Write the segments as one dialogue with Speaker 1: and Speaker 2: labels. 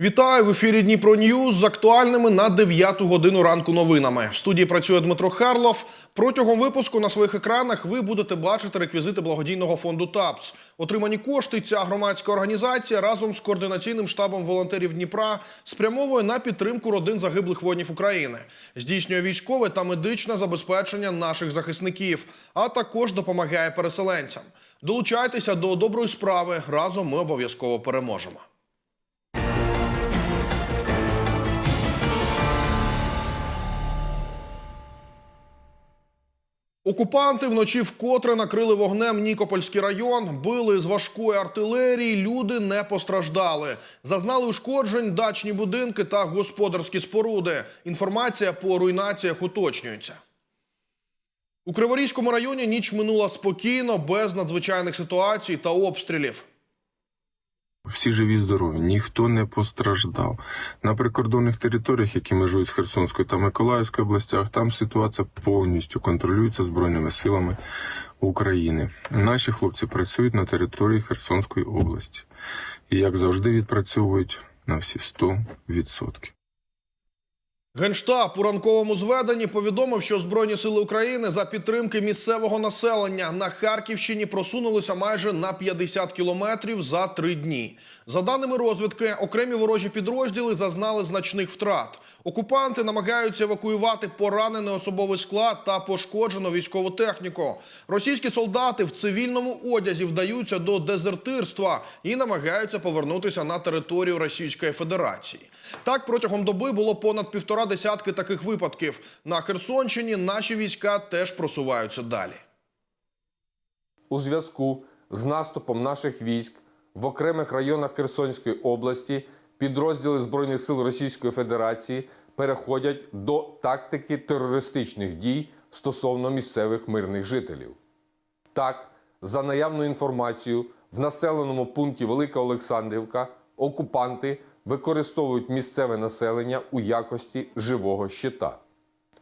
Speaker 1: Вітаю в ефірі Дніпро Ньюз з актуальними на 9 годину ранку новинами. В студії працює Дмитро Харлов. Протягом випуску на своїх екранах ви будете бачити реквізити благодійного фонду ТАПС. Отримані кошти ця громадська організація разом з координаційним штабом волонтерів Дніпра спрямовує на підтримку родин загиблих воїнів України, здійснює військове та медичне забезпечення наших захисників, а також допомагає переселенцям. Долучайтеся до доброї справи. Разом ми обов'язково переможемо. Окупанти вночі вкотре накрили вогнем Нікопольський район, били з важкої артилерії. Люди не постраждали. Зазнали ушкоджень дачні будинки та господарські споруди. Інформація по руйнаціях уточнюється. У Криворізькому районі ніч минула спокійно, без надзвичайних ситуацій та обстрілів.
Speaker 2: Всі живі здорові, ніхто не постраждав. На прикордонних територіях, які межують з Херсонською та Миколаївською областях, там ситуація повністю контролюється збройними силами України. Наші хлопці працюють на території Херсонської області і, як завжди, відпрацьовують на всі 100%.
Speaker 1: Генштаб у ранковому зведенні повідомив, що Збройні сили України за підтримки місцевого населення на Харківщині просунулися майже на 50 кілометрів за три дні. За даними розвідки, окремі ворожі підрозділи зазнали значних втрат. Окупанти намагаються евакуювати поранений особовий склад та пошкоджену військову техніку. Російські солдати в цивільному одязі вдаються до дезертирства і намагаються повернутися на територію Російської Федерації. Так, протягом доби було понад півтора десятки таких випадків. На Херсонщині наші війська теж просуваються далі.
Speaker 3: у зв'язку з наступом наших військ в окремих районах Херсонської області підрозділи Збройних сил Російської Федерації переходять до тактики терористичних дій стосовно місцевих мирних жителів. Так, за наявною інформацією, в населеному пункті Велика Олександрівка окупанти використовують місцеве населення у якості живого щита.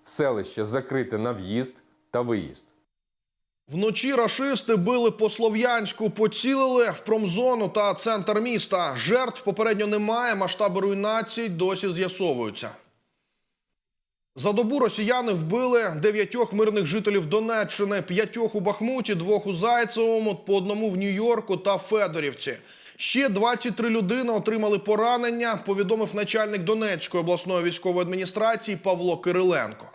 Speaker 3: Селище закрите на в'їзд та виїзд.
Speaker 1: Вночі рашисти били по Слов'янську, поцілили в промзону та центр міста. Жертв попередньо немає, масштаби руйнацій досі з'ясовуються. За добу росіяни вбили дев'ятьох мирних жителів Донеччини, п'ятьох у Бахмуті, двох у Зайцевому, по одному в Нью-Йорку та Федорівці. Ще 23 людини отримали поранення, повідомив начальник Донецької обласної військової адміністрації Павло Кириленко.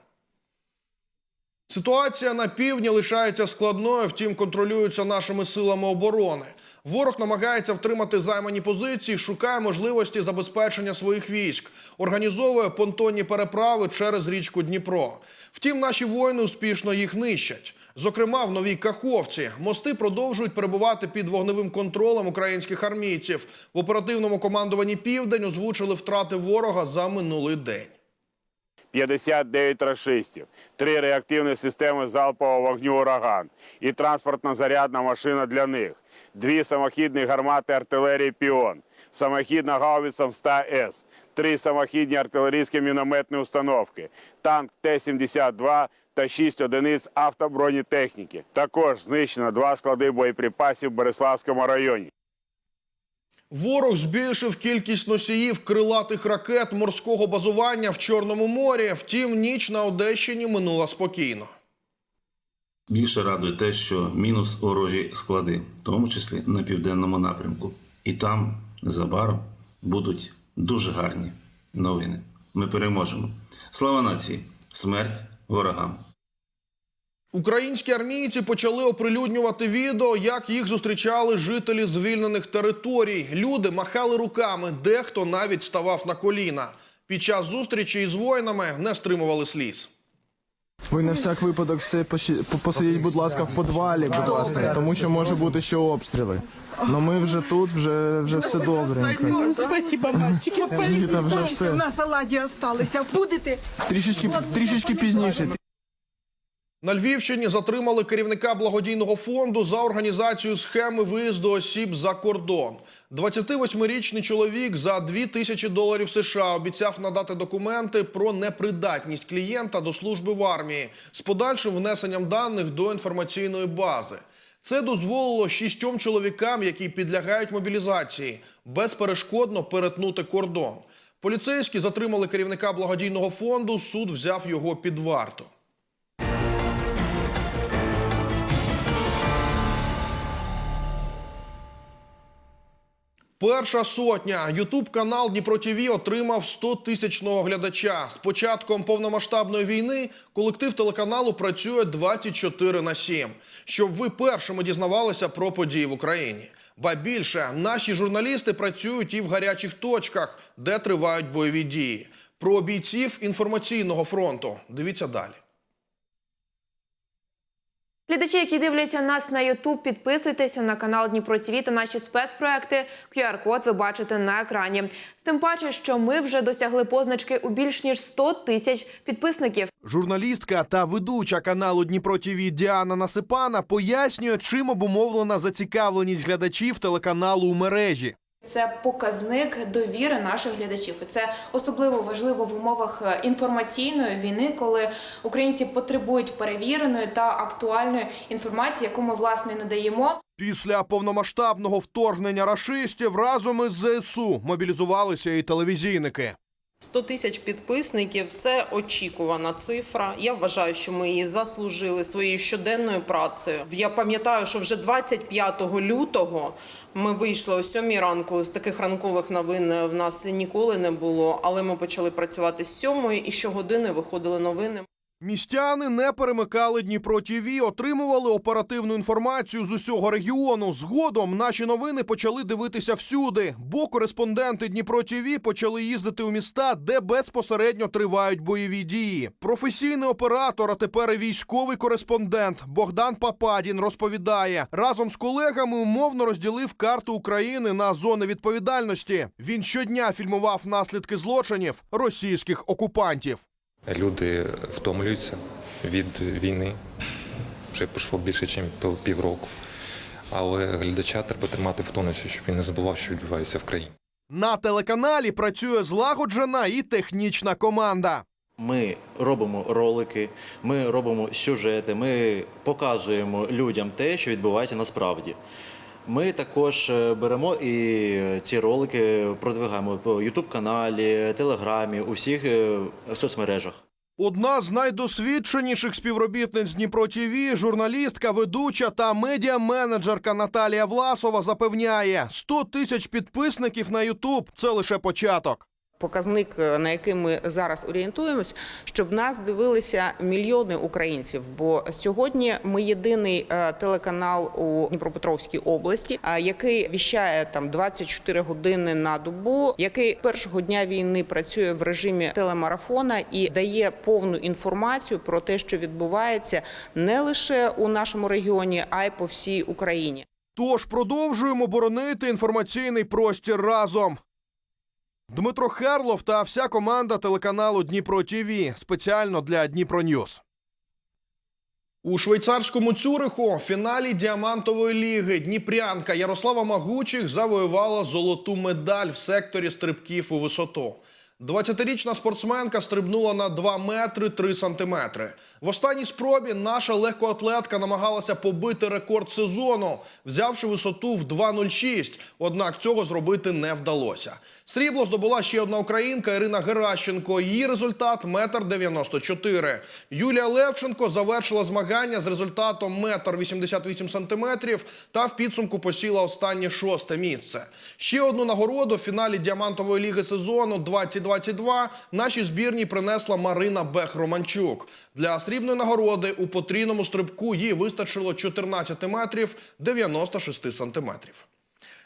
Speaker 1: Ситуація на півдні лишається складною, втім контролюється нашими силами оборони. Ворог намагається втримати займані позиції, шукає можливості забезпечення своїх військ, організовує понтонні переправи через річку Дніпро. Втім, наші воїни успішно їх нищать. Зокрема, в новій Каховці мости продовжують перебувати під вогневим контролем українських армійців. В оперативному командуванні Південь озвучили втрати ворога за минулий день.
Speaker 4: 59 рашистів, три реактивні системи залпового вогню «Ураган» і транспортна зарядна машина для них, дві самохідні гармати артилерії «Піон», самохідна гаубиця М100С, три самохідні артилерійські мінометні установки, танк Т-72 та шість одиниць автобронетехніки. Також знищено два склади боєприпасів в Береславському районі.
Speaker 1: Ворог збільшив кількість носіїв крилатих ракет морського базування в Чорному морі. Втім, ніч на Одещині минула спокійно.
Speaker 5: Більше радує те, що мінус ворожі склади, в тому числі на південному напрямку. І там незабаром будуть дуже гарні новини. Ми переможемо. Слава нації! Смерть ворогам!
Speaker 1: Українські армійці почали оприлюднювати відео, як їх зустрічали жителі звільнених територій. Люди махали руками, дехто навіть ставав на коліна. Під час зустрічі із воїнами не стримували сліз.
Speaker 6: Ви на всяк випадок все посидіть, будь ласка, в подвалі, будь ласка, тому що може бути ще обстріли. Ну ми вже тут, вже, вже все добренько.
Speaker 7: Спасибо, мальчики.
Speaker 6: Літа вже все.
Speaker 7: На салаті осталися. Будете?
Speaker 6: Трішечки, трішечки пізніше.
Speaker 1: На Львівщині затримали керівника благодійного фонду за організацію схеми виїзду осіб за кордон. 28-річний чоловік за 2 тисячі доларів США обіцяв надати документи про непридатність клієнта до служби в армії з подальшим внесенням даних до інформаційної бази. Це дозволило шістьом чоловікам, які підлягають мобілізації, безперешкодно перетнути кордон. Поліцейські затримали керівника благодійного фонду. Суд взяв його під варту. Перша сотня. Ютуб канал Дніпро ТВ отримав 100 тисячного глядача. З початком повномасштабної війни колектив телеканалу працює 24 на 7, щоб ви першими дізнавалися про події в Україні. Ба більше наші журналісти працюють і в гарячих точках, де тривають бойові дії. Про бійців інформаційного фронту. Дивіться далі.
Speaker 8: Глядачі, які дивляться нас на YouTube, підписуйтеся на канал Дніпро ТВ та наші спецпроекти. QR-код ви бачите на екрані. Тим паче, що ми вже досягли позначки у більш ніж 100 тисяч підписників.
Speaker 1: Журналістка та ведуча каналу Дніпро ТВ Діана Насипана пояснює, чим обумовлена зацікавленість глядачів телеканалу у мережі.
Speaker 8: Це показник довіри наших глядачів. І це особливо важливо в умовах е, інформаційної війни, коли українці потребують перевіреної та актуальної інформації, яку ми власне надаємо.
Speaker 1: Після повномасштабного вторгнення рашистів разом із ЗСУ мобілізувалися і телевізійники.
Speaker 9: 100 тисяч підписників це очікувана цифра. Я вважаю, що ми її заслужили своєю щоденною працею. Я пам'ятаю, що вже 25 лютого ми вийшли о 7 ранку. З таких ранкових новин в нас ніколи не було, але ми почали працювати з 7 і щогодини виходили новини.
Speaker 1: Містяни не перемикали Дніпро ТВ, отримували оперативну інформацію з усього регіону. Згодом наші новини почали дивитися всюди, бо кореспонденти Дніпро ТВ почали їздити у міста, де безпосередньо тривають бойові дії. Професійний оператор, а тепер і військовий кореспондент Богдан Пападін розповідає, разом з колегами умовно розділив карту України на зони відповідальності. Він щодня фільмував наслідки злочинів російських окупантів.
Speaker 10: Люди втомлюються від війни. Вже пройшло більше, ніж півроку. Але глядача треба тримати в тонусі, щоб він не забував, що відбувається в країні.
Speaker 1: На телеканалі працює злагоджена і технічна команда.
Speaker 11: Ми робимо ролики, ми робимо сюжети, ми показуємо людям те, що відбувається насправді. Ми також е, беремо і ці ролики продвигаємо по ютуб-каналі, Телеграмі, у всіх е, соцмережах.
Speaker 1: Одна з найдосвідченіших співробітниць Дніпро ТВ, журналістка, ведуча та медіа-менеджерка Наталія Власова запевняє, 100 тисяч підписників на Ютуб це лише початок.
Speaker 9: Показник, е, на який ми зараз орієнтуємось, щоб нас дивилися мільйони українців. Бо сьогодні ми єдиний е, телеканал у Дніпропетровській області, який віщає там 24 години на добу, який першого дня війни працює в режимі телемарафона і дає повну інформацію про те, що відбувається не лише у нашому регіоні, а й по всій Україні.
Speaker 1: Тож продовжуємо боронити інформаційний простір разом. Дмитро Херлов та вся команда телеканалу Дніпро ТВ спеціально для Дніпро Ньюс. У швейцарському Цюриху в фіналі діамантової ліги Дніпрянка Ярослава Магучих завоювала золоту медаль в секторі стрибків у висоту. 20-річна спортсменка стрибнула на 2 метри 3 сантиметри. В останній спробі наша легкоатлетка намагалася побити рекорд сезону, взявши висоту в 2,06, однак цього зробити не вдалося. Срібло здобула ще одна українка Ірина Геращенко. Її результат – метр 94. Юлія Левченко завершила змагання з результатом метр 88 сантиметрів та в підсумку посіла останнє шосте місце. Ще одну нагороду в фіналі діамантової ліги сезону 2022 нашій збірні принесла Марина Бех-Романчук. Для срібної нагороди у потрійному стрибку їй вистачило 14 метрів 96 сантиметрів.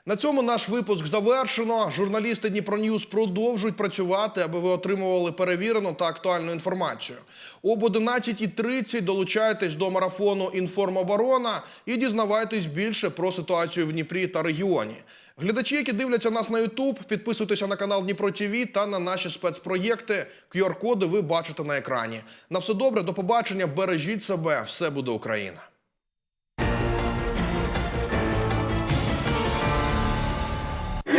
Speaker 1: На цьому наш випуск завершено. Журналісти Дніпро Ньюс продовжують працювати, аби ви отримували перевірену та актуальну інформацію. Об 11.30 долучайтесь до марафону «Інформоборона» і дізнавайтесь більше про ситуацію в Дніпрі та регіоні. Глядачі, які дивляться нас на YouTube, підписуйтеся на канал Дніпро ТВ та на наші спецпроєкти. QR-коди ви бачите на екрані. На все добре, до побачення. Бережіть себе. Все буде Україна.